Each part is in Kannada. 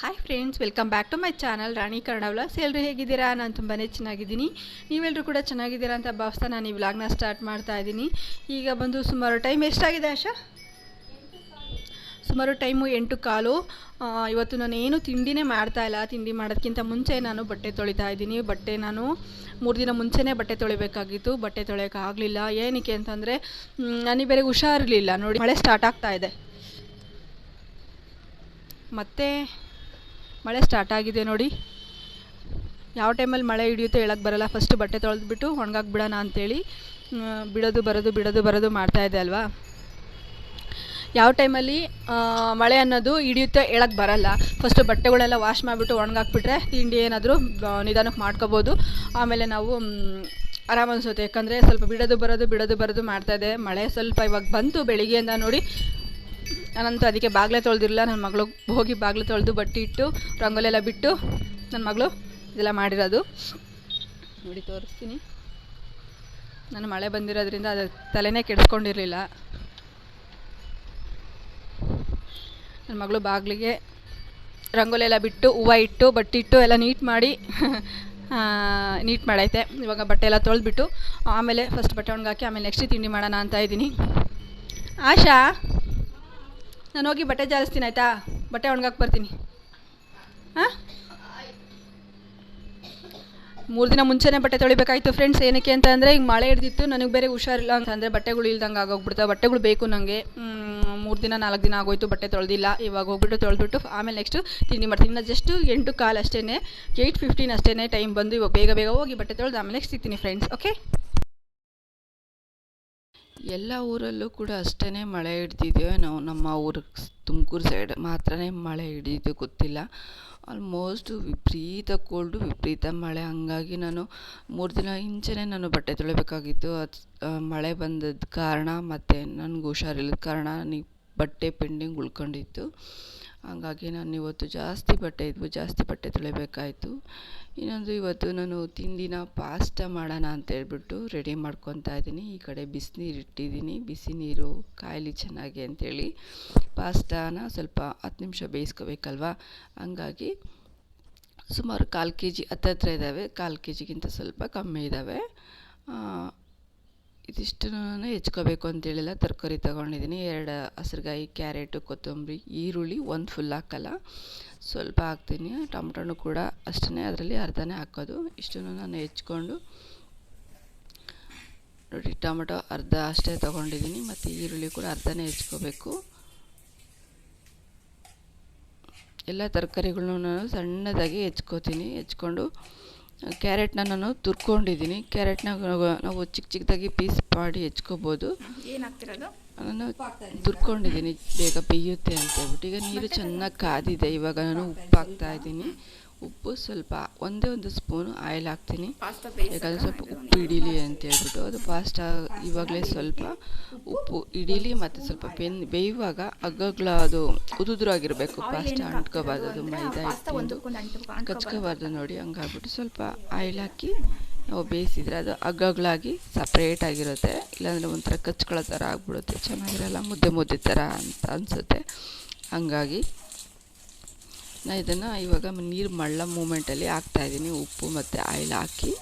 Hi friends welcome back to my channel Rani Kannada vlogs ಎಲ್ಲರೂ ಹೇಗಿದ್ದೀರಾ? ನಾನು ತುಂಬಾ ಚೆನ್ನಾಗಿದ್ದೀನಿ. ನೀವೆಲ್ಲರೂ ಕೂಡ ಚೆನ್ನಾಗಿದ್ದೀರಾ ಅಂತ ಭಾವಿಸ್ತಾ ನಾನು ಈ ವ್ಲಾಗ್ನ ಸ್ಟಾರ್ಟ್ ಮಾಡ್ತಾ ಇದ್ದೀನಿ. ಈಗ ಬಂದು ಸುಮಾರು ಟೈಮ್ ಎಷ್ಟಾಗಿದೆ ಆಶಾ? ಸುಮಾರು ಟೈಮು ಎಂಟು ಕಾಲು. ಇವತ್ತು ನಾನು ಏನು ತಿಂಡಿನೇ ಮಾಡ್ತಾ ಇಲ್ಲ. ತಿಂಡಿ ಮಾಡೋದಕ್ಕಿಂತ ಮುಂಚೆ ನಾನು ಬಟ್ಟೆ ತೊಳಿತಾ ಇದ್ದೀನಿ. ಬಟ್ಟೆ ನಾನು ಮೂರು ದಿನ ಮುಂಚೆನೇ ಬಟ್ಟೆ ತೊಳಿಬೇಕಾಗಿತ್ತು. ಬಟ್ಟೆ ತೊಳೆಯೋಕ್ಕಾಗಲಿಲ್ಲ ಏನಕ್ಕೆ ಅಂತಂದರೆ ನನಗೆ ಬೇರೆ ಹುಷಾರಿರಲಿಲ್ಲ. ನೋಡಿ, ಮಳೆ ಸ್ಟಾರ್ಟ್ ಆಗ್ತಾ ಇದೆ. ಮತ್ತೆ ಮಳೆ ಸ್ಟಾರ್ಟ್ ಆಗಿದೆ ನೋಡಿ. ಯಾವ ಟೈಮಲ್ಲಿ ಮಳೆ ಹಿಡಿಯುತ್ತೆ ಹೇಳಕ್ಕೆ ಬರಲ್ಲ. ಫಸ್ಟ್ ಬಟ್ಟೆ ತೊಳೆದ್ಬಿಟ್ಟು ಒಣಗಾಕ್ಬಿಡೋಣ ಅಂತೇಳಿ ಅಂಥೇಳಿ ಬಿಡೋದು ಬರೋದು ಬಿಡೋದು ಬರೋದು ಮಾಡ್ತಾ ಇದೆ ಅಲ್ವಾ? ಯಾವ ಟೈಮಲ್ಲಿ ಮಳೆ ಅನ್ನೋದು ಹಿಡಿಯುತ್ತೆ ಹೇಳಕ್ಕೆ ಬರಲ್ಲ. ಫಸ್ಟು ಬಟ್ಟೆಗಳೆಲ್ಲ ವಾಶ್ ಮಾಡಿಬಿಟ್ಟು ಒಣಗಾಕ್ಬಿಟ್ರೆ ತಿಂಡಿ ಏನಾದರೂ ನಿಧಾನಕ್ಕೆ ಮಾಡ್ಕೋಬೋದು. ಆಮೇಲೆ ನಾವು ಆರಾಮ್ ಅನಿಸುತ್ತೆ. ಯಾಕಂದರೆ ಸ್ವಲ್ಪ ಬಿಡೋದು ಬರೋದು ಬಿಡೋದು ಬರೋದು ಮಾಡ್ತಾಯಿದೆ ಮಳೆ ಸ್ವಲ್ಪ ಇವಾಗ ಬಂತು ಬೆಳಿಗ್ಗೆಯಿಂದ ನೋಡಿ. ನಾನಂತೂ ಅದಕ್ಕೆ ಬಾಗಿಲೇ ತೊಳೆದಿರಲಿಲ್ಲ. ನನ್ನ ಮಗಳು ಹೋಗಿ ಬಾಗಿಲು ತೊಳೆದು ಬಟ್ಟೆ ಇಟ್ಟು ರಂಗೋಲಿ ಎಲ್ಲ ಬಿಟ್ಟು ನನ್ನ ಮಗಳು ಇದೆಲ್ಲ ಮಾಡಿರೋದು. ನೋಡಿ, ತೋರಿಸ್ತೀನಿ. ನಾನು ಮಳೆ ಬಂದಿರೋದ್ರಿಂದ ಅದು ತಲೆನೇ ಕೆಡಿಸ್ಕೊಂಡಿರಲಿಲ್ಲ. ನನ್ನ ಮಗಳು ಬಾಗಿಲಿಗೆ ರಂಗೋಲಿ ಎಲ್ಲ ಬಿಟ್ಟು, ಹೂವು ಇಟ್ಟು, ಬಟ್ಟೆ ಇಟ್ಟು ಎಲ್ಲ ನೀಟ್ ಮಾಡಿ ನೀಟ್ ಮಾಡೈತೆ. ಇವಾಗ ಬಟ್ಟೆ ಎಲ್ಲ ತೊಳೆದ್ಬಿಟ್ಟು, ಆಮೇಲೆ ಫಸ್ಟ್ ಬಟ್ಟೆ ಒಣಗಾಕಿ, ಆಮೇಲೆ ನೆಕ್ಸ್ಟ್ ತಿಂಡಿ ಮಾಡೋಣ ಅಂತ ಇದ್ದೀನಿ. ಆಶಾ? ನಾನು ಹೋಗಿ ಬಟ್ಟೆ ಜಾಲಿಸ್ತೀನಿ ಆಯಿತಾ? ಬಟ್ಟೆ ಒಣಗಾಕ್ ಬರ್ತೀನಿ. ಹಾಂ? ಮೂರು ದಿನ ಮುಂಚೆನೇ ಬಟ್ಟೆ ತೊಳಿಬೇಕಾಯ್ತು ಫ್ರೆಂಡ್ಸ್ ಏನಕ್ಕೆ ಅಂತ ಅಂದರೆ, ಈಗ ಮಳೆ ಹಿಡ್ದಿತ್ತು, ನನಗೆ ಬೇರೆ ಹುಷಾರಿಲ್ಲ ಅಂತಂದರೆ ಬಟ್ಟೆಗಳು ಇಲ್ದಂಗೆ ಆಗೋಗ್ಬಿಡ್ತಾವೆ ಬಟ್ಟೆಗಳು ಬೇಕು ನನಗೆ ಮೂರು ದಿನ ನಾಲ್ಕು ದಿನ ಆಗೋಯ್ತು ಬಟ್ಟೆ ತೊಳೆದಿಲ್ಲ. ಇವಾಗ ಹೋಗ್ಬಿಟ್ಟು ತೊಳೆದ್ಬಿಟ್ಟು ಆಮೇಲೆ ನೆಕ್ಸ್ಟು ತಿಂಡಿ ಮಾಡ್ತೀನಿ. ಇನ್ನು ಜಸ್ಟ್ ಎಂಟು ಕಾಲು ಅಷ್ಟೇ ಏಯ್ಟ್ ಫಿಫ್ಟೀನ್ ಅಷ್ಟೇ ಟೈಮ್ ಬಂದು ಇವಾಗ ಬೇಗ ಬೇಗ ಹೋಗಿ ಬಟ್ಟೆ ತೊಳೆದು ಆಮೇಲೆ ನೆಕ್ಸ್ಟ್ ಸಿಗ್ತೀನಿ ಫ್ರೆಂಡ್ಸ್ ಓಕೆ ಎಲ್ಲ ಊರಲ್ಲೂ ಕೂಡ ಅಷ್ಟೇ ಮಳೆ ಹಿಡ್ದಿದ್ದೇವೆ ನಾವು ನಮ್ಮ ಊರು ತುಮಕೂರು ಸೈಡ್ ಮಾತ್ರನೇ ಮಳೆ ಹಿಡಿದು ಗೊತ್ತಿಲ್ಲ. ಆಲ್ಮೋಸ್ಟ್ ವಿಪರೀತ ಕೋಲ್ಡು ವಿಪರೀತ ಮಳೆ. ಹಂಗಾಗಿ ನಾನು ಮೂರು ದಿನ ಹಿಂಚೆನೆ ನಾನು ಬಟ್ಟೆ ತೊಳಿಬೇಕಾಗಿತ್ತು. ಅದು ಮಳೆ ಬಂದದ ಕಾರಣ ಮತ್ತು ನನಗೆ ಹುಷಾರಿಲ್ಲದ ಕಾರಣ ನನಗೆ ಬಟ್ಟೆ ಪೆಂಡಿಂಗ್ ಉಳ್ಕೊಂಡಿತ್ತು. ಹಂಗಾಗಿ ನಾನು ಇವತ್ತು ಜಾಸ್ತಿ ಬಟ್ಟೆ ಇದ್ವು, ಜಾಸ್ತಿ ಬಟ್ಟೆ ತೊಳಿಬೇಕಾಯಿತು. ಇನ್ನೊಂದು ಇವತ್ತು ನಾನು ತಿಂಡಿನ ಪಾಸ್ಟ ಮಾಡೋಣ ಅಂತ ಹೇಳ್ಬಿಟ್ಟು ರೆಡಿ ಮಾಡ್ಕೊತಾ ಇದ್ದೀನಿ. ಈ ಕಡೆ ಬಿಸಿನೀರು ಇಟ್ಟಿದ್ದೀನಿ. ಬಿಸಿ ನೀರು ಕಾಯಲಿ ಚೆನ್ನಾಗಿ ಅಂತೇಳಿ ಪಾಸ್ಟಾನ ಸ್ವಲ್ಪ ಹತ್ತು ನಿಮಿಷ ಬೇಯಿಸ್ಕೋಬೇಕಲ್ವ? ಹಂಗಾಗಿ ಸುಮಾರು ಕಾಲು ಕೆ ಜಿ ಹತ್ತತ್ರ ಇದ್ದಾವೆ. ಕಾಲು ಕೆ ಜಿಗಿಂತ ಸ್ವಲ್ಪ ಕಮ್ಮಿ ಇದ್ದಾವೆ. ಇದಿಷ್ಟನ್ನು ಹೆಚ್ಕೋಬೇಕು ಅಂತೇಳಿಲ್ಲ. ತರಕಾರಿ ತೊಗೊಂಡಿದ್ದೀನಿ. ಎರಡು ಹಸಿರುಗಾಯಿ, ಕ್ಯಾರೆಟು, ಕೊತ್ತಂಬರಿ, ಈರುಳ್ಳಿ ಒಂದು ಫುಲ್ ಹಾಕಲ್ಲ. ಸ್ವಲ್ಪ ಹಾಕ್ತೀನಿ. ಟೊಮೆಟೊನು ಕೂಡ ಅಷ್ಟೇ ಅದರಲ್ಲಿ ಅರ್ಧನೇ ಹಾಕೋದು. ಇಷ್ಟನ್ನು ನಾನು ಹೆಚ್ಕೊಂಡು ನೋಡಿ, ಟೊಮೆಟೊ ಅರ್ಧ ಅಷ್ಟೇ ತೊಗೊಂಡಿದ್ದೀನಿ. ಮತ್ತು ಈರುಳ್ಳಿ ಕೂಡ ಅರ್ಧನೇ ಹೆಚ್ಕೋಬೇಕು. ಎಲ್ಲ ತರಕಾರಿಗಳನ್ನೂ ನಾನು ಸಣ್ಣದಾಗಿ ಹೆಚ್ಕೋತೀನಿ. ಹೆಚ್ಕೊಂಡು ಕ್ಯಾರೆಟ್ನ ನಾನು ತುರ್ಕೊಂಡಿದ್ದೀನಿ. ಕ್ಯಾರೆಟ್ನ ನಾವು ಚಿಕ್ಕ ಚಿಕ್ಕದಾಗಿ ಪೀಸ್ ಮಾಡಿ ಹೆಚ್ಕೋಬೋದು. ನಾನು ತುರ್ಕೊಂಡಿದ್ದೀನಿ. ಬೇಗ ಬೇಯುತ್ತೆ ಅಂತ ಹೇಳ್ಬಿಟ್ಟು. ಈಗ ನೀರು ಚೆನ್ನಾಗಿ ಕಾದಿದೆ. ಇವಾಗ ನಾನು ಉಪ್ಪು ಹಾಕ್ತಾ ಇದ್ದೀನಿ. ಉಪ್ಪು ಸ್ವಲ್ಪ ಒಂದೇ ಒಂದು ಸ್ಪೂನು ಆಯಿಲ್ ಹಾಕ್ತೀನಿ. ಯಾಕಂದರೆ ಸ್ವಲ್ಪ ಉಪ್ಪು ಇಡೀಲಿ ಅಂತ ಹೇಳ್ಬಿಟ್ಟು ಅದು ಪಾಸ್ಟ ಇವಾಗಲೇ ಸ್ವಲ್ಪ ಉಪ್ಪು ಇಡೀಲಿ ಮತ್ತು ಸ್ವಲ್ಪ ಬೆನ್ ಬೇಯುವಾಗ ಅಗ್ಗಗ್ಲ ಅದು ಉದುದ್ರಾಗಿರಬೇಕು ಪಾಸ್ಟ ಅಂಟ್ಕೋಬಾರ್ದು ಅದು ಮೈದಾ ಇಟ್ಕೊಂಡು ಕಚ್ಕೋಬಾರ್ದು ನೋಡಿ ಹಂಗಾಗ್ಬಿಟ್ಟು ಸ್ವಲ್ಪ ಆಯಿಲ್ ಹಾಕಿ ನಾವು ಬೇಯಿಸಿದ್ರೆ ಅದು ಅಗ್ಗಗ್ಲಾಗಿ ಸಪ್ರೇಟ್ ಆಗಿರುತ್ತೆ. ಇಲ್ಲಾಂದರೆ ಒಂಥರ ಕಚ್ಕೊಳ್ಳೋ ಥರ ಆಗ್ಬಿಡುತ್ತೆ. ಚೆನ್ನಾಗಿರಲ್ಲ ಮುದ್ದೆ ಮುದ್ದೆ ಥರ ಅಂತ ಅನಿಸುತ್ತೆ. ಹಂಗಾಗಿ ನಾನು ಇದನ್ನು ಇವಾಗ ನೀರು ಮಳ್ಳ ಮೂಮೆಂಟಲ್ಲಿ ಹಾಕ್ತಾಯಿದ್ದೀನಿ ಉಪ್ಪು ಮತ್ತು ಆಯಿಲ್ ಹಾಕಿ.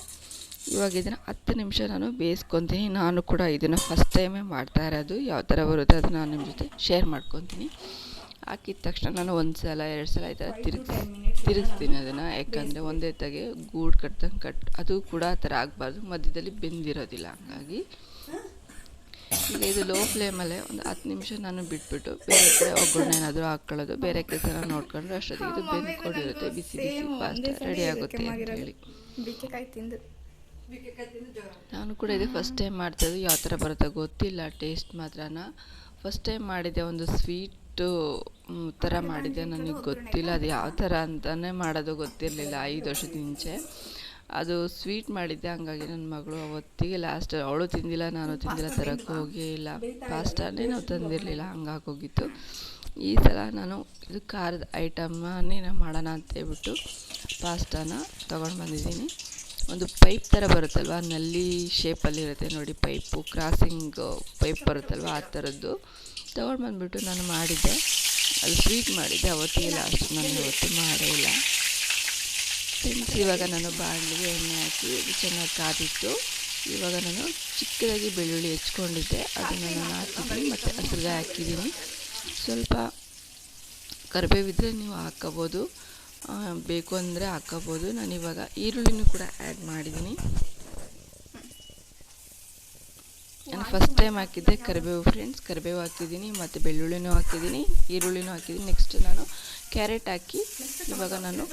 ಇವಾಗ ಇದನ್ನು ಹತ್ತು ನಿಮಿಷ ನಾನು ಬೇಯಿಸ್ಕೊತೀನಿ. ನಾನು ಕೂಡ ಇದನ್ನು ಫಸ್ಟ್ ಟೈಮೇ ಮಾಡ್ತಾ ಇರೋದು. ಯಾವ ಥರ ಬರುತ್ತೆ ಅದನ್ನು ನಾನು ನಿಮ್ಮ ಜೊತೆ ಶೇರ್ ಮಾಡ್ಕೊತೀನಿ. ಹಾಕಿದ ತಕ್ಷಣ ನಾನು ಒಂದು ಸಲ ಎರಡು ಸಲ ಈ ಥರ ತಿರುಗಿಸಿ ತಿರುಗಿಸ್ತೀನಿ ಅದನ್ನು. ಯಾಕಂದರೆ ಒಂದೇ ತಗೆ ಗೂಡು ಕಟ್ದಂಗೆ ಕಟ್ ಅದು ಕೂಡ ಆ ಥರ ಆಗಬಾರ್ದು. ಮಧ್ಯದಲ್ಲಿ ಬೆಂದಿರೋದಿಲ್ಲ. ಹಂಗಾಗಿ ಈಗ ಇದು ಲೋ ಫ್ಲೇಮಲ್ಲೇ ಒಂದು ಹತ್ತು ನಿಮಿಷ ನಾನು ಬಿಟ್ಬಿಟ್ಟು ಬೇರೆ ಕಡೆ ಒಗ್ಗರಣೆ ಏನಾದರೂ ಹಾಕ್ಕೊಳ್ಳೋದು ಬೇರೆ ಕೆಲಸ ನೋಡ್ಕೊಂಡ್ರೆ ಅಷ್ಟೊತ್ತಿಗೆ ಇದು ಬೆಂದ್ಕೊಂಡಿರುತ್ತೆ ಬಿಸಿ ಬಿಸಿ ಫಾಸ್ಟ್ ರೆಡಿ ಆಗುತ್ತೆ ಅಂತ ಹೇಳಿ. ತಿಂದು. ನಾನು ಕೂಡ ಇದು ಫಸ್ಟ್ ಟೈಮ್ ಮಾಡ್ತಾಯಿದ್ದು ಯಾವ ಥರ ಬರುತ್ತೆ ಗೊತ್ತಿಲ್ಲ ಟೇಸ್ಟ್ ಮಾತ್ರನ. ಫಸ್ಟ್ ಟೈಮ್ ಮಾಡಿದ್ದೆ ಒಂದು ಸ್ವೀಟು ಥರ ಮಾಡಿದ್ದೆ ನನಗೆ ಗೊತ್ತಿಲ್ಲ ಅದು ಯಾವ ಥರ ಅಂತಲೇ ಮಾಡೋದು ಗೊತ್ತಿರಲಿಲ್ಲ ಐದು ವರ್ಷದ ಮುಂಚೆ ಅದು ಸ್ವೀಟ್ ಮಾಡಿದ್ದೆ ಹಂಗಾಗಿ ನನ್ನ ಮಗಳು ಅವತ್ತಿಗೆ ಲಾಸ್ಟ್ ಅವಳು ತಿಂದಿಲ್ಲ ನಾನು ತಿಂದಿಲ್ಲ ತರಕ್ಕೆ ಹೋಗೇ ಇಲ್ಲ. ಪಾಸ್ಟಾನೇ ನಾವು ತಂದಿರಲಿಲ್ಲ ಹಂಗಾಗೋಗಿತ್ತು ಈ ಸಲ ನಾನು ಇದು ಖಾರದ ಐಟಮನ್ನೇ ನಾನು ಮಾಡೋಣ ಅಂತ ಹೇಳ್ಬಿಟ್ಟು ಪಾಸ್ಟಾನ ತೊಗೊಂಡು ಬಂದಿದ್ದೀನಿ. ಒಂದು ಪೈಪ್ ಥರ ಬರುತ್ತಲ್ವ ನಲ್ಲಿ ಶೇಪಲ್ಲಿರುತ್ತೆ ನೋಡಿ ಪೈಪು ಕ್ರಾಸಿಂಗ್ ಪೈಪ್ ಬರುತ್ತಲ್ವ ಆ ಥರದ್ದು. ತೊಗೊಂಡು ಬಂದುಬಿಟ್ಟು ನಾನು ಮಾಡಿದ್ದೆ. ಅದು ಸ್ವೀಟ್ ಮಾಡಿದ್ದೆ ಅವತ್ತಿಗೆ ಲಾಸ್ಟ್ ನಾನು ಇವತ್ತು ಮಾಡೇ ಇಲ್ಲ. ಇವಾಗ ನಾನು ಬಾಣಲಿಗೆ ಎಣ್ಣೆ ಹಾಕಿ ಇದು ಚೆನ್ನಾಗಿ ಕಾದಿತ್ತು ಇವಾಗ ನಾನು ಚಿಕ್ಕದಾಗಿ ಬೆಳ್ಳುಳ್ಳಿ ಹೆಚ್ಕೊಂಡಿದ್ದೆ. ಅದನ್ನು ನಾನು ಹಾಕಿದ್ದೀನಿ ಮತ್ತು ಹಸಿರುಗಾಯಿ ಹಾಕಿದ್ದೀನಿ. ಸ್ವಲ್ಪ ಕರಿಬೇವಿದ್ರೆ ನೀವು ಹಾಕ್ಕೋಬೋದು ಬೇಕು ಅಂದರೆ ಹಾಕ್ಕೋಬೋದು ಇವಾಗ ಈರುಳ್ಳಿನೂ ಕೂಡ ಆ್ಯಡ್ ಮಾಡಿದ್ದೀನಿ. ನಾನು ಫಸ್ಟ್ ಟೈಮ್ ಹಾಕಿದ್ದೆ ಕರಿಬೇವು ಫ್ರೆಂಡ್ಸ್ ಕರಿಬೇವು ಹಾಕಿದ್ದೀನಿ, ಮತ್ತು ಬೆಳ್ಳುಳ್ಳಿನೂ ಹಾಕಿದ್ದೀನಿ, ಈರುಳ್ಳಿನೂ ಹಾಕಿದ್ದೀನಿ. ನೆಕ್ಸ್ಟ್ ನಾನು ಕ್ಯಾರೆಟ್ ಹಾಕಿ ಇವಾಗ ನಾನು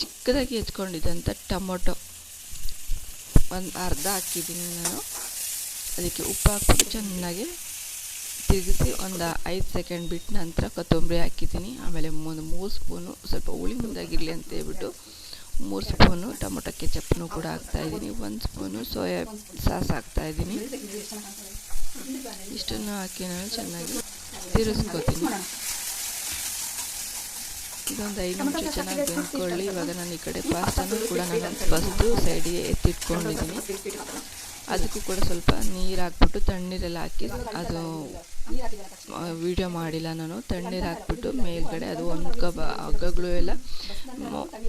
ಚಿಕ್ಕದಾಗಿ ಹೆಚ್ಕೊಂಡಿದ್ದಂಥ ಟೊಮೊಟೊ. ಒಂದು ಅರ್ಧ ಹಾಕಿದ್ದೀನಿ ನಾನು. ಅದಕ್ಕೆ ಉಪ್ಪು ಹಾಕ್ಬಿಟ್ಟು ಚೆನ್ನಾಗಿ ತಿರುಗಿಸಿ ಒಂದು ಐದು ಸೆಕೆಂಡ್ ಬಿಟ್ಟು ನಂತರ ಕೊತ್ತಂಬರಿ ಹಾಕಿದ್ದೀನಿ. ಆಮೇಲೆ ಒಂದು ಮೂರು ಸ್ಪೂನು, ಸ್ವಲ್ಪ ಹುಳಿ ಮುಂದಾಗಿರಲಿ ಅಂತ ಹೇಳ್ಬಿಟ್ಟು ಮೂರು ಸ್ಪೂನು ಟೊಮೊಟೊ ಕೆಚಪ್ನು ಕೂಡ ಹಾಕ್ತಾಯಿದ್ದೀನಿ ಒಂದು ಸ್ಪೂನು ಸೋಯಾ ಸಾಸ್ ಹಾಕ್ತಾಯಿದ್ದೀನಿ ಇಷ್ಟನ್ನು ಹಾಕಿ ನಾನು ಚೆನ್ನಾಗಿ ತಿರುಗಿಸ್ಕೊತೀನಿ. ಇದೊಂದು ಐದು ನಿಮಿಷ ಚೆನ್ನಾಗಿ ಬೆಂದ್ಕೊಳ್ಳಿ ಇವಾಗ ನಾನು ಈ ಕಡೆ ಪಾಸ್ತಾನು ಕೂಡ ನಾನು ಫಸ್ಟು ಸೈಡಿಗೆ ಎತ್ತಿಟ್ಕೊಂಡಿದ್ದೀನಿ. ಅದಕ್ಕೂ ಕೂಡ ಸ್ವಲ್ಪ ನೀರು ಹಾಕ್ಬಿಟ್ಟು ತಣ್ಣೀರೆಲ್ಲ ಹಾಕಿ ಅದು ವಿಡಿಯೋ ಮಾಡಿಲ್ಲ ನಾನು. ತಣ್ಣೀರು ಹಾಕ್ಬಿಟ್ಟು ಮೇಲ್ಗಡೆ ಅದು ಒಣ್ಕಬ ಹಗ್ಗಗಳು ಎಲ್ಲ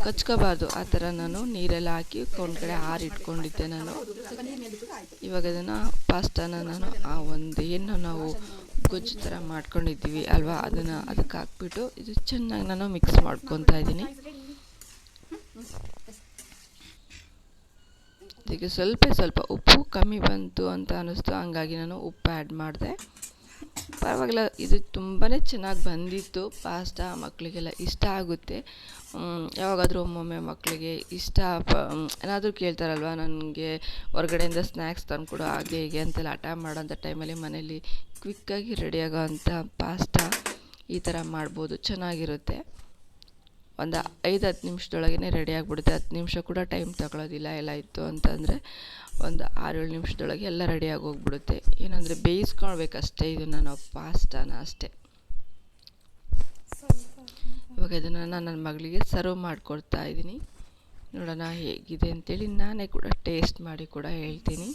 ಕಚ್ಕೋಬಾರ್ದು. ಆ ಥರ ನಾನು ನೀರೆಲ್ಲ ಹಾಕಿ ಒಂದು ಕಡೆ ಆರಿಟ್ಕೊಂಡಿದ್ದೆ ನಾನು. ಇವಾಗ ಅದನ್ನು ಪಾಸ್ತಾನ ನಾನು ಆ ಒಂದು ಏನು ನಾವು ಗೊಜ್ಜು ಥರ ಮಾಡ್ಕೊಂಡಿದ್ದೀವಿ ಅಲ್ವಾ? ಅದನ್ನು ಅದಕ್ಕೆ ಹಾಕ್ಬಿಟ್ಟು ಇದು ಚೆನ್ನಾಗಿ ನಾನು ಮಿಕ್ಸ್ ಮಾಡ್ಕೊತಾ ಇದ್ದೀನಿ. ಇದಕ್ಕೆ ಸ್ವಲ್ಪ ಸ್ವಲ್ಪ ಉಪ್ಪು ಕಮ್ಮಿ ಬಂತು ಅಂತ ಅನ್ನಿಸ್ತು. ಹಂಗಾಗಿ ನಾನು ಉಪ್ಪು ಆ್ಯಡ್ ಮಾಡಿದೆ. ಪರವಾಗಿಲ್ಲ, ಇದು ತುಂಬಾ ಚೆನ್ನಾಗಿ ಬಂದಿತ್ತು. ಪಾಸ್ತಾ ಮಕ್ಕಳಿಗೆಲ್ಲ ಇಷ್ಟ ಆಗುತ್ತೆ. ಯಾವಾಗಾದರೂ ಒಮ್ಮೊಮ್ಮೆ ಮಕ್ಕಳಿಗೆ ಇಷ್ಟ ಪ ಏನಾದರೂ ಕೇಳ್ತಾರಲ್ವ, ನನಗೆ ಹೊರಗಡೆಯಿಂದ ಸ್ನ್ಯಾಕ್ಸ್ ತಂದುಕೊಡು, ಹಾಗೆ ಹೀಗೆ ಅಂತೆಲ್ಲ ಹಠ ಮಾಡೋಂಥ ಟೈಮಲ್ಲಿ ಮನೇಲಿ ಕ್ವಿಕ್ಕಾಗಿ ರೆಡಿಯಾಗೋ ಅಂಥ ಪಾಸ್ತಾ ಈ ಥರ ಮಾಡ್ಬೋದು, ಚೆನ್ನಾಗಿರುತ್ತೆ. ಒಂದು ಐದು ಹತ್ತು ನಿಮಿಷದೊಳಗೇ ರೆಡಿ ಆಗಿಬಿಡುತ್ತೆ. ಹತ್ತು ನಿಮಿಷ ಕೂಡ ಟೈಮ್ ತಗೊಳ್ಳೋದಿಲ್ಲ ಎಲ್ಲ ಇತ್ತು ಅಂತಂದರೆ ಒಂದು ಆರೇಳು ನಿಮಿಷದೊಳಗೆ ಎಲ್ಲ ರೆಡಿಯಾಗಿ ಹೋಗ್ಬಿಡುತ್ತೆ. ಏನಂದರೆ ಬೇಯಿಸ್ಕೊಳ್ಬೇಕಷ್ಟೇ, ಇದನ್ನು ನಾವು ಪಾಸ್ತಾನ ಅಷ್ಟೇ. ಇವಾಗ ಇದನ್ನು ನಾನು ನನ್ನ ಮಗಳಿಗೆ ಸರ್ವ್ ಮಾಡಿಕೊಡ್ತಾ ಇದ್ದೀನಿ. ನೋಡೋಣ ಹೇಗಿದೆ ಅಂತೇಳಿ ನಾನೇ ಕೂಡ ಟೇಸ್ಟ್ ಮಾಡಿ ಕೂಡ ಹೇಳ್ತೀನಿ.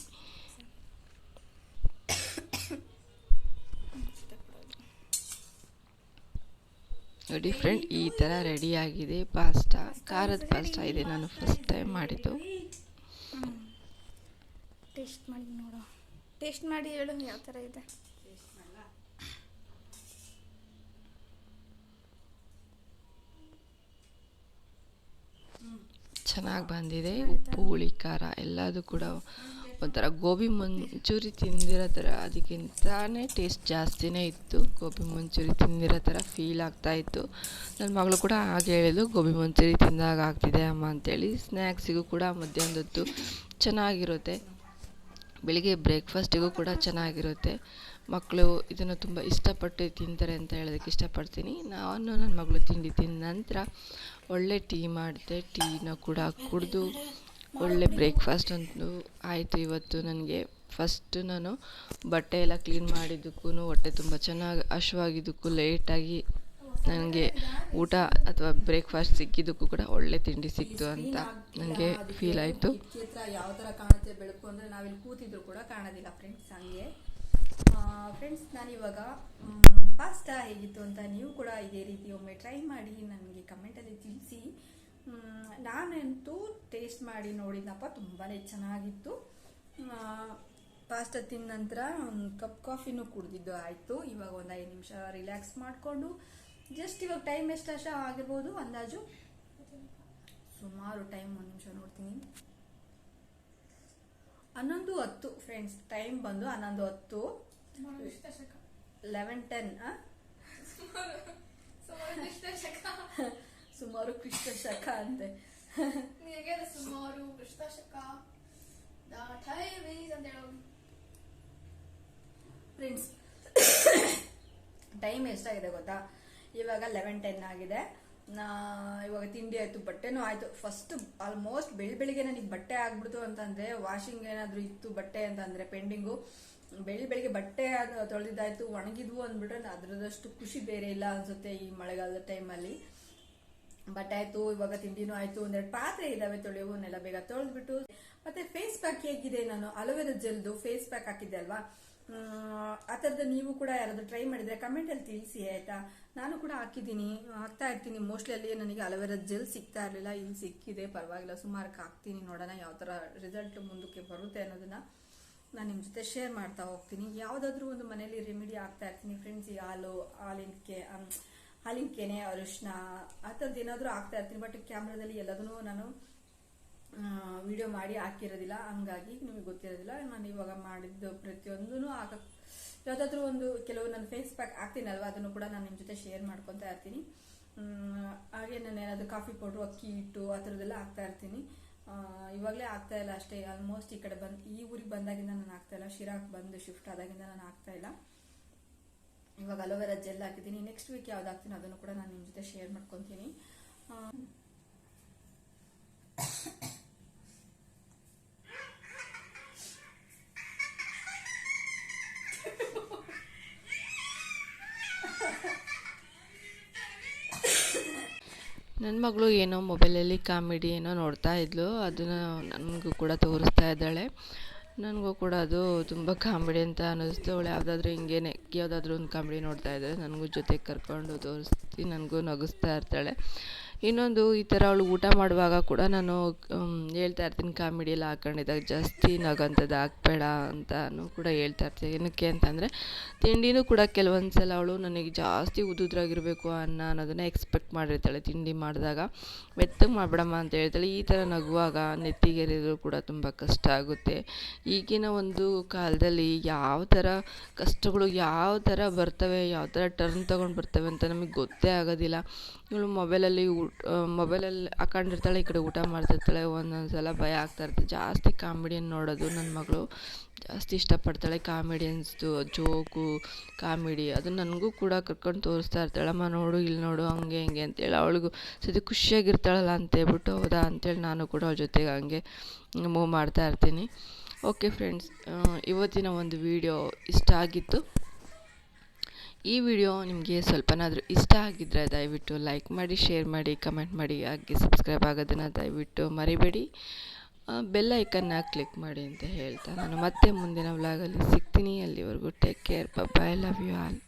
ನೋಡಿ ಫ್ರೆಂಡ್ ಈ ಥರ ರೆಡಿಯಾಗಿದೆ ಪಾಸ್ತಾ ಖಾರದ ಪಾಸ್ತಾ ಇದೆ, ನಾನು ಫಸ್ಟ್ ಟೈಮ್ ಮಾಡಿದ್ದು. ಟೇಸ್ಟ್ ಮಾಡಿ ನೋಡು. ಟೇಸ್ಟ್ ಮಾಡಿ ಹೇಳು ಯಾವ ಥರ ಇದೆ? ಚೆನ್ನಾಗಿ ಬಂದಿದೆ. ಉಪ್ಪು ಹುಳಿ ಖಾರ ಎಲ್ಲದು ಕೂಡ ಒಂಥರ ಗೋಬಿ ಮಂಚೂರಿ ತಿಂದಿರೋ ಥರ ಅದಕ್ಕಿಂತಾನೇ ಟೇಸ್ಟ್ ಜಾಸ್ತಿನೇ ಇತ್ತು. ಗೋಬಿ ಮಂಚೂರಿ ತಿಂದಿರೋ ಥರ ಫೀಲ್ ಆಗ್ತಾ ಇತ್ತು. ನನ್ನ ಮಗಳು ಕೂಡ ಹಾಗೆ ಹೇಳಿದ್ಲು ಗೋಬಿ ಮಂಚೂರಿ ತಿಂದಾಗ ಆಗ್ತಿದೆ ಅಮ್ಮ ಅಂತೇಳಿ. ಸ್ನ್ಯಾಕ್ಸಿಗೂ ಕೂಡ ಮಧ್ಯಾಹ್ನದೊತ್ತು ಚೆನ್ನಾಗಿರುತ್ತೆ. ಬೆಳಿಗ್ಗೆ ಬ್ರೇಕ್ಫಾಸ್ಟಿಗೂ ಕೂಡ ಚೆನ್ನಾಗಿರುತ್ತೆ. ಮಕ್ಕಳು ಇದನ್ನು ತುಂಬ ಇಷ್ಟಪಟ್ಟು ತಿಂತಾರೆ ಅಂತ ಹೇಳೋದಕ್ಕೆ ಇಷ್ಟಪಡ್ತೀನಿ. ನಾನು ನನ್ನ ಮಗಳು ತಿಂಡಿ ತಿಂದ ನಂತರ ಒಳ್ಳೆ ಟೀ ಮಾಡಿದೆ. ಟೀನ ಕೂಡ ಕುಡಿದು ಒಳ್ಳೆ ಬ್ರೇಕ್ಫಾಸ್ಟ್ ಅಂತೂ ಆಯಿತು ಇವತ್ತು ನನಗೆ. ಫಸ್ಟು ನಾನು ಬಟ್ಟೆ ಎಲ್ಲ ಕ್ಲೀನ್ ಮಾಡಿದ್ದಕ್ಕೂ, ಹೊಟ್ಟೆ ತುಂಬ ಚೆನ್ನಾಗಿ ಹಶ್ವಾಗಿದ್ದಕ್ಕೂ ಲೇಟಾಗಿ ನನಗೆ ಊಟ ಅಥವಾ ಬ್ರೇಕ್ಫಾಸ್ಟ್ ಸಿಕ್ಕಿದ್ದಕ್ಕೂ ಕೂಡ ಒಳ್ಳೆ ತಿಂಡಿ ಸಿಕ್ತು ಅಂತ ನನಗೆ ಫೀಲ್ ಆಯಿತು. ಚಿತ್ರ ಯಾವ ಥರ ಕಾಣುತ್ತೆ ಬೆಳಕು ಅಂದರೆ ನಾವಿಲ್ಲಿ ಕೂತಿದ್ರು ಕೂಡ ಕಾಣೋದಿಲ್ಲ ಫ್ರೆಂಡ್ಸ್ ಹಂಗೆ. ಫ್ರೆಂಡ್ಸ್ ನಾನಿವಾಗ ಪಾಸ್ತಾ ಹೇಗಿತ್ತು ಅಂತ ನೀವು ಕೂಡ ಇದೇ ರೀತಿ ಒಮ್ಮೆ ಟ್ರೈ ಮಾಡಿ ನನಗೆ ಕಮೆಂಟಲ್ಲಿ ತಿಳಿಸಿ. ನಾನಂತೂ ಟೇಸ್ಟ್ ಮಾಡಿ ನೋಡಿದ್ನಪ್ಪ ತುಂಬಾ ಚೆನ್ನಾಗಿತ್ತು. ಪಾಸ್ತಾ ತಿಂದ ನಂತರ ಒಂದು ಕಪ್ ಕಾಫಿನೂ ಕುಡಿದಿದ್ದು ಆಯಿತು. ಇವಾಗ ಒಂದು ಐದು ನಿಮಿಷ ರಿಲ್ಯಾಕ್ಸ್ ಮಾಡಿಕೊಂಡು ಜಸ್ಟ್ ಇವಾಗ ಟೈಮ್ ಎಷ್ಟು ಅಷ್ಟ ಆಗಿರ್ಬೋದು ಅಂದಾಜು? ಸುಮಾರು ಟೈಮ್ ಒಂದು ನಿಮಿಷ ನೋಡ್ತೀನಿ. ಹನ್ನೊಂದು ಹತ್ತು ಫ್ರೆಂಡ್ಸ್ ಟೈಮ್ ಬಂದು ಹನ್ನೊಂದು ಹತ್ತು. ಲೆವೆನ್ ಟೆನ್ ಸುಮಾರು ಕ್ರಿಸ್ತ ಶಕ ಅಂತೆ. ಸುಮಾರು ಅಂತ ಹೇಳೋದು ಫ್ರೆಂಡ್ಸ್ ಟೈಮ್ ಎಷ್ಟಾಗಿದೆ ಗೊತ್ತಾ? ಇವಾಗ ಲೆವೆನ್ ಟೆನ್ ಆಗಿದೆ. ಇವಾಗ ತಿಂಡಿ ಆಯ್ತು, ಬಟ್ಟೆನೂ ಆಯ್ತು. ಫಸ್ಟ್ ಆಲ್ಮೋಸ್ಟ್ ಬೆಳ್ ಬೆಳಿಗ್ಗೆ ನನಗೆ ಬಟ್ಟೆ ಆಗ್ಬಿಡ್ತು ಅಂತಂದ್ರೆ ವಾಷಿಂಗ್ ಏನಾದ್ರು ಇತ್ತು ಬಟ್ಟೆ ಅಂತಂದ್ರೆ ಪೆಂಡಿಂಗು ಬೆಳಿ ಬೆಳಿಗ್ಗೆ ಬಟ್ಟೆ ಅದು ತೊಳೆದಿದ್ದಾಯ್ತು, ಒಣಗಿದ್ವು ಅಂದ್ಬಿಟ್ರೆ ಅದರದಷ್ಟು ಖುಷಿ ಬೇರೆ ಇಲ್ಲ ಅನ್ಸುತ್ತೆ ಈ ಮಳೆಗಾಲದ ಟೈಮಲ್ಲಿ ಬಟ್ಟೆ ಆಯ್ತು, ಇವಾಗ ತಿಂಡಿನೂ ಆಯ್ತು. ಒಂದೆರಡು ಪಾತ್ರೆ ಇದಾವೆ ತೊಳೆಯುವನ್ನೆಲ್ಲ ಬೇಗ ತೊಳೆದ್ಬಿಟ್ಟು. ಮತ್ತೆ ಫೇಸ್ ಪ್ಯಾಕ್ ಹೇಗಿದೆ ನಾನು? ಅಲೋವೆರಾ ಜೆಲ್ದು ಫೇಸ್ ಪ್ಯಾಕ್ ಹಾಕಿದ್ದೆ ಅಲ್ವಾ? ಆ ನೀವು ಕೂಡ ಯಾರಾದರೂ ಟ್ರೈ ಮಾಡಿದರೆ ಕಮೆಂಟಲ್ಲಿ ತಿಳಿಸಿ ಆಯಿತಾ? ನಾನು ಕೂಡ ಹಾಕಿದ್ದೀನಿ. ಹಾಕ್ತಾ ಇರ್ತೀನಿ. ಮೋಸ್ಟ್ಲಿ ಅಲ್ಲಿ ನನಗೆ ಅಲೋವೆರಾ ಜೆಲ್ ಸಿಗ್ತಾ ಇರಲಿಲ್ಲ. ಇಲ್ಲಿ ಸಿಕ್ಕಿದೆ. ಪರವಾಗಿಲ್ಲ. ಸುಮಾರಕ್ಕೆ ಹಾಕ್ತೀನಿ. ನೋಡೋಣ ಯಾವ ಥರ ರಿಸಲ್ಟ್ ಮುಂದಕ್ಕೆ ಬರುತ್ತೆ ಅನ್ನೋದನ್ನು ನಾನು ನಿಮ್ಮ ಜೊತೆ ಶೇರ್ ಮಾಡ್ತಾ ಹೋಗ್ತೀನಿ. ಯಾವುದಾದ್ರೂ ಒಂದು ಮನೇಲಿ ರೆಮಿಡಿ ಹಾಕ್ತಾ ಇರ್ತೀನಿ. ಫ್ರೆಂಡ್ಸ್ ಈ ಹಾಲು ಹಾಲಿನ ಕೆ ಅಮ್, ಹಾಲಿನ ಕೆನೆ ಅರಿಶಿನ ಆ ಥರದ್ದು ಏನಾದರೂ ಆಗ್ತಾ ಇರ್ತೀನಿ. ಬಟ್ ಕ್ಯಾಮ್ರಾದಲ್ಲಿ ಎಲ್ಲದನ್ನೂ ನಾನು ವಿಡಿಯೋ ಮಾಡಿ ಹಾಕಿರೋದಿಲ್ಲ. ಹಂಗಾಗಿ ನಿಮಗೆ ಗೊತ್ತಿರೋದಿಲ್ಲ. ನಾನು ಇವಾಗ ಮಾಡಿದ್ದು ಪ್ರತಿಯೊಂದೂ ಹಾಕಕ್ ಯಾವುದಾದ್ರೂ ಒಂದು ಕೆಲವು ನಾನು ಫೇಸ್ ಪ್ಯಾಕ್ ಹಾಕ್ತೀನಲ್ವ? ಅದನ್ನು ಕೂಡ ನಾನು ನಿಮ್ಮ ಜೊತೆ ಶೇರ್ ಮಾಡ್ಕೊತಾ ಇರ್ತೀನಿ. ಹಾಗೆ ನಾನು ಏನಾದರೂ ಕಾಫಿ ಪೌಡ್ರು ಅಕ್ಕಿ ಹಿಟ್ಟು ಆ ಥರದ್ದೆಲ್ಲ ಹಾಕ್ತಾ ಇರ್ತೀನಿ. ಇವಾಗಲೇ ಆಗ್ತಾ ಇಲ್ಲ ಅಷ್ಟೇ. ಆಲ್ಮೋಸ್ಟ್ ಈ ಕಡೆ ಬಂದು, ಈ ಊರಿಗೆ ಬಂದಾಗಿಂದ ನಾನು ಆಗ್ತಾ ಇಲ್ಲ. ಶಿರಾಕ್ ಬಂದು ಶಿಫ್ಟ್ ಆದಾಗಿಂದ ನಾನು ಆಗ್ತಾ ಇಲ್ಲ. ಇವಾಗ ಅಲೋವೆರಾ ಜೆಲ್ ಹಾಕಿದ್ದೀನಿ. ನೆಕ್ಸ್ಟ್ ವೀಕ್ ಯಾವ್ದು ಹಾಕ್ತೀನಿ ಅದನ್ನು ಕೂಡ ನಾನು ನಿಮ್ಮ ಜೊತೆ ಶೇರ್ ಮಾಡ್ಕೊತೀನಿ. ನನ್ನ ಮಗಳು ಏನೋ ಮೊಬೈಲಲ್ಲಿ ಕಾಮಿಡಿ ಏನೋ ನೋಡ್ತಾ ಇದ್ಲು, ಅದನ್ನು ನನಗೂ ಕೂಡ ತೋರಿಸ್ತಾ ಇದ್ದಾಳೆ. ನನಗೂ ಕೂಡ ಅದು ತುಂಬ ಕಾಮಿಡಿ ಅಂತ ಅನ್ನಿಸ್ತು. ಅವಳು ಯಾವುದಾದ್ರೂ ಹಿಂಗೇನೆ ಯಾವುದಾದ್ರೂ ಒಂದು ಕಾಮಿಡಿ ನೋಡ್ತಾ ಇದ್ದಾಳೆ ನನಗೂ ಜೊತೆಗೆ ಕರ್ಕೊಂಡು ತೋರಿಸ್ತಿ, ನನಗೂ ನಗಿಸ್ತಾ ಇರ್ತಾಳೆ. ಇನ್ನೊಂದು ಈ ಥರ ಅವಳು ಊಟ ಮಾಡುವಾಗ ಕೂಡ ನಾನು ಹೇಳ್ತಾ ಇರ್ತೀನಿ ಕಾಮಿಡಿ ಎಲ್ಲ ಹಾಕೊಂಡಿದ್ದಾಗ ಜಾಸ್ತಿ ನಗಂಥದ್ದು ಹಾಕ್ಬೇಡ ಅಂತನೂ ಕೂಡ ಹೇಳ್ತಾ ಇರ್ತೀನಿ. ಏನಕ್ಕೆ ಅಂತಂದರೆ, ತಿಂಡಿನೂ ಕೂಡ ಕೆಲವೊಂದು ಸಲ ಅವಳು ನನಗೆ ಜಾಸ್ತಿ ಉದುದ್ರಾಗಿರಬೇಕು ಅನ್ನ ಅನ್ನೋದನ್ನ ಎಕ್ಸ್ಪೆಕ್ಟ್ ಮಾಡಿರ್ತಾಳೆ ತಿಂಡಿ ಮಾಡಿದಾಗ. ಮೆತ್ತಗೆ ಮಾಡಬೇಡಮ್ಮ ಅಂತ ಹೇಳ್ತಾಳೆ. ಈ ಥರ ನಗುವಾಗ ನೆತ್ತಿಗೆರಿದ್ರು ಕೂಡ ತುಂಬ ಕಷ್ಟ ಆಗುತ್ತೆ. ಈಗಿನ ಒಂದು ಕಾಲದಲ್ಲಿ ಯಾವ ಥರ ಕಷ್ಟಗಳು, ಯಾವ ಥರ ಬರ್ತವೆ, ಯಾವ ಥರ ಟರ್ನ್ ತೊಗೊಂಡು ಬರ್ತವೆ ಅಂತ ನಮಗೆ ಗೊತ್ತೇ ಆಗೋದಿಲ್ಲ. ಇವಳು ಮೊಬೈಲಲ್ಲಿ ಊಟ ಮೊಬೈಲಲ್ಲಿ ಹಾಕೊಂಡಿರ್ತಾಳೆ ಈ ಕಡೆ ಊಟ ಮಾಡ್ತಿರ್ತಾಳೆ, ಒಂದೊಂದು ಸಲ ಭಯ ಆಗ್ತಾ ಇರುತ್ತೆ. ಜಾಸ್ತಿ ಕಾಮಿಡಿಯನ್ ನೋಡೋದು ನನ್ನ ಮಗಳು. ಜಾಸ್ತಿ ಇಷ್ಟಪಡ್ತಾಳೆ ಕಾಮಿಡಿಯನ್ಸ್ದು ಜೋಕು ಕಾಮಿಡಿ ಅದು ನನಗೂ ಕೂಡ ಕರ್ಕೊಂಡು ತೋರಿಸ್ತಾ ಇರ್ತಾಳೆ. ಅಮ್ಮ ನೋಡು, ಇಲ್ಲಿ ನೋಡು, ಹಂಗೆ, ಹಿಂಗೆ ಅಂತೇಳಿ ಅವಳಿಗೂ ಸತಿ ಖುಷಿಯಾಗಿರ್ತಾಳಲ್ಲ ಅಂತೇಳ್ಬಿಟ್ಟು ಹೌದಾ? ಅಂತೇಳಿ ನಾನು ಕೂಡ ಅವಳ ಜೊತೆಗೆ ಹಂಗೆ ಮೂವ್ ಮಾಡ್ತಾ ಇರ್ತೀನಿ. ಓಕೆ ಫ್ರೆಂಡ್ಸ್ ಇವತ್ತಿನ ಒಂದು ವಿಡಿಯೋ ಇಷ್ಟ ಆಗಿತ್ತು. ಈ ವಿಡಿಯೋ ನಿಮಗೆ ಸ್ವಲ್ಪನಾದರೂ ಇಷ್ಟ ಆಗಿದ್ದರೆ ದಯವಿಟ್ಟು ಲೈಕ್ ಮಾಡಿ ಶೇರ್ ಮಾಡಿ ಕಮೆಂಟ್ ಮಾಡಿ. ಹಾಗೆ ಸಬ್ಸ್ಕ್ರೈಬ್ ಆಗೋದನ್ನು ದಯವಿಟ್ಟು ಮರಿಬೇಡಿ. ಬೆಲ್ ಐಕನ್ನ ಕ್ಲಿಕ್ ಮಾಡಿ ಅಂತ ಹೇಳ್ತಾ ನಾನು ಮತ್ತೆ ಮುಂದಿನ ವ್ಲಾಗಲ್ಲಿ ಸಿಗ್ತೀನಿ. ಅಲ್ಲಿವರೆಗೂ take care bye love you all